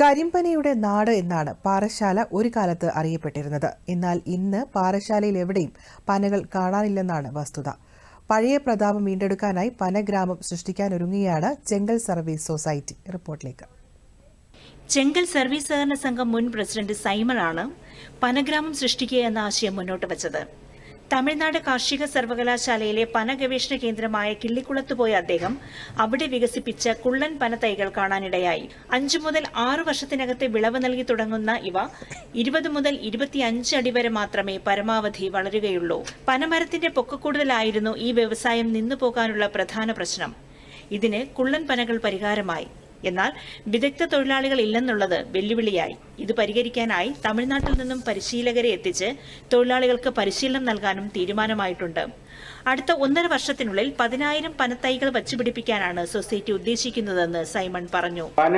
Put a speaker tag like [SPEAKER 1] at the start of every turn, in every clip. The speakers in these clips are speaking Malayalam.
[SPEAKER 1] കരിമ്പനയുടെ നാട് എന്നാണ് പാറശാല ഒരു കാലത്ത് അറിയപ്പെട്ടിരുന്നത്. എന്നാൽ ഇന്ന് പാറശാലയിൽ എവിടെയും പനകൾ കാണാനില്ലെന്നാണ് വസ്തുത. പഴയ പ്രതാപം വീണ്ടെടുക്കാനായി പനഗ്രാമം സൃഷ്ടിക്കാനൊരുങ്ങുകയാണ് ചെങ്കൽ സർവീസ് സൊസൈറ്റി. റിപ്പോർട്ടിലേക്ക്.
[SPEAKER 2] ചെങ്കൽ സർവീസ് സഹകരണ സംഘം മുൻ പ്രസിഡന്റ് സൈമണാണ് പനഗ്രാമം സൃഷ്ടിക്കുക എന്ന ആശയം മുന്നോട്ട് വച്ചത്. തമിഴ്നാട് കാർഷിക സർവകലാശാലയിലെ പന ഗവേഷണ കേന്ദ്രമായ കിള്ളിക്കുളത്ത് പോയ അദ്ദേഹം അവിടെ വികസിപ്പിച്ച കുള്ളൻ പന തൈകൾ കാണാനിടയായി. അഞ്ചു മുതൽ ആറു വർഷത്തിനകത്തെ വിളവ് നൽകി തുടങ്ങുന്ന ഇവ ഇരുപത് മുതൽ ഇരുപത്തിയഞ്ച് അടി വരെ മാത്രമേ പരമാവധി വളരുകയുള്ളൂ. പനമരത്തിന്റെ പൊക്കക്കൂടുതലായിരുന്നു ഈ വ്യവസായം നിന്നു പോകാനുള്ള പ്രധാന പ്രശ്നം. ഇതിന് കുള്ളൻ പനകൾ പരിഹാരമായി. എന്നാൽ വിദഗ്ധ തൊഴിലാളികൾ ഇല്ലെന്നുള്ളത് വെല്ലുവിളിയായി. ഇത് പരിഹരിക്കാനായി തമിഴ്നാട്ടിൽ നിന്നും പരിശീലകരെ എത്തിച്ച് തൊഴിലാളികൾക്ക് പരിശീലനം നൽകാനും തീരുമാനമായിട്ടുണ്ട്. അടുത്ത ഒന്നര വർഷത്തിനുള്ളിൽ പതിനായിരം പനത്തൈകൾ വച്ചുപിടിപ്പിക്കാനാണ് സൊസൈറ്റി ഉദ്ദേശിക്കുന്നതെന്ന് സൈമൺ പറഞ്ഞു.
[SPEAKER 3] പന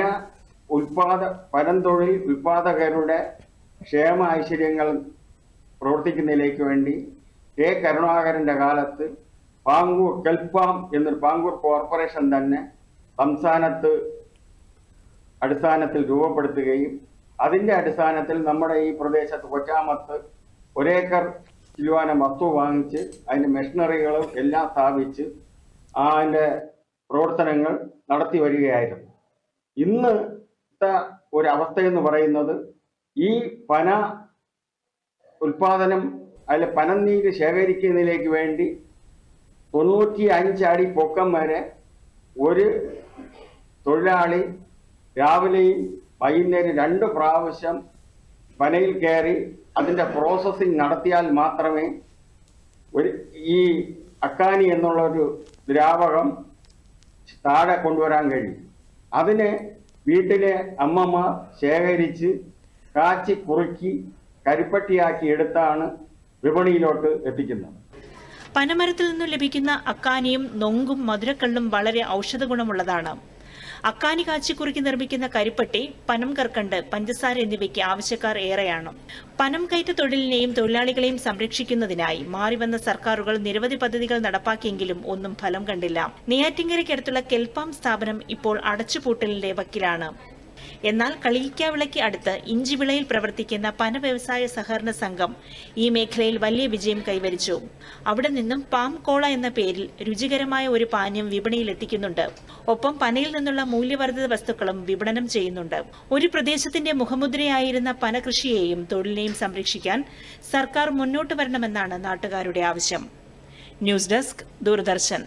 [SPEAKER 3] ഉൽപാദ പനംതൊഴിൽ ഉൽപാദകരുടെ ക്ഷേമ ഐശ്വര്യങ്ങൾ പ്രവർത്തിക്കുന്നതിലേക്ക് വേണ്ടി കെ കരുണാകരന്റെ കാലത്ത് പാങ്കൂർ കെൽപ്പാം എന്നൊരു പാങ്കൂർ കോർപ്പറേഷൻ തന്നെ സംസ്ഥാനത്ത് അടിസ്ഥാനത്തിൽ രൂപപ്പെടുത്തുകയും അതിന്റെ അടിസ്ഥാനത്തിൽ നമ്മുടെ ഈ പ്രദേശത്ത് കൊച്ചാമത്ത് ഒരേക്കർ കിലോന വസ്തു വാങ്ങിച്ച് അതിന്റെ മെഷീനറികളും എല്ലാം സ്ഥാപിച്ച് അതിന്റെ പ്രവർത്തനങ്ങൾ നടത്തി വരികയായിരുന്നു. ഇന്ന് ഒരു അവസ്ഥയെന്ന് പറയുന്നത് ഈ പന ഉൽപാദനം അതിലെ പനനീര് ശേഖരിക്കുന്നതിലേക്ക് വേണ്ടി തൊണ്ണൂറ്റി അഞ്ചടി പൊക്കം വരെ ഒരു തൊഴിലാളി രാവിലെയും വൈകുന്നേരം രണ്ട് പ്രാവശ്യം പനയിൽ കയറി അതിന്റെ പ്രോസസ്സിംഗ് നടത്തിയാൽ മാത്രമേ ഒരു ഈ അക്കാനി എന്നുള്ള ഒരു ദ്രാവകം താഴെ കൊണ്ടുവരാൻ കഴിയും. അതിനെ വീട്ടിലെ അമ്മമാർ ശേഖരിച്ച് കാച്ചി കുറുക്കി കരിപ്പട്ടിയാക്കി എടുത്താണ് വിപണിയിലോട്ട് എത്തിക്കുന്നത്.
[SPEAKER 2] പനമരത്തിൽ നിന്നും ലഭിക്കുന്ന അക്കാനിയും നൊങ്കും മധുരക്കള്ളും വളരെ ഔഷധ ഗുണമുള്ളതാണ് അക്കാനി കാച്ചിക്കുറുക്കി നിർമ്മിക്കുന്ന കരിപ്പട്ടി പനം കർക്കണ്ട് പഞ്ചസാര എന്നിവയ്ക്ക് ആവശ്യക്കാർ ഏറെയാണ്. പനം കയറ്റ തൊഴിലിനെയും തൊഴിലാളികളെയും സംരക്ഷിക്കുന്നതിനായി മാറിവന്ന സർക്കാരുകൾ നിരവധി പദ്ധതികൾ നടപ്പാക്കിയെങ്കിലും ഒന്നും ഫലം കണ്ടില്ല. നെയ്യാറ്റിങ്കരയ്ക്കടുത്തുള്ള കെൽപാം സ്ഥാപനം ഇപ്പോൾ അടച്ചുപൂട്ടലിന്റെ വക്കിലാണ്. എന്നാൽ കളിയിക്കാവിളയ്ക്ക് അടുത്ത് ഇഞ്ചിവിളയിൽ പ്രവർത്തിക്കുന്ന പന വ്യവസായ സഹകരണ സംഘം ഈ മേഖലയിൽ വലിയ വിജയം കൈവരിച്ചു. അവിടെ നിന്നും പാം കോള എന്ന പേരിൽ രുചികരമായ ഒരു പാനീയം വിപണിയിൽ എത്തിക്കുന്നുണ്ട്. ഒപ്പം പനയിൽ നിന്നുള്ള മൂല്യവർദ്ധിത വസ്തുക്കളും വിപണനം ചെയ്യുന്നുണ്ട്. ഒരു പ്രദേശത്തിന്റെ മുഖമുദ്രയായിരുന്ന പനകൃഷിയെയും തൊഴിലിനെയും സംരക്ഷിക്കാൻ സർക്കാർ മുന്നോട്ട് വരണമെന്നാണ് നാട്ടുകാരുടെ ആവശ്യം. News desk Doordarshan.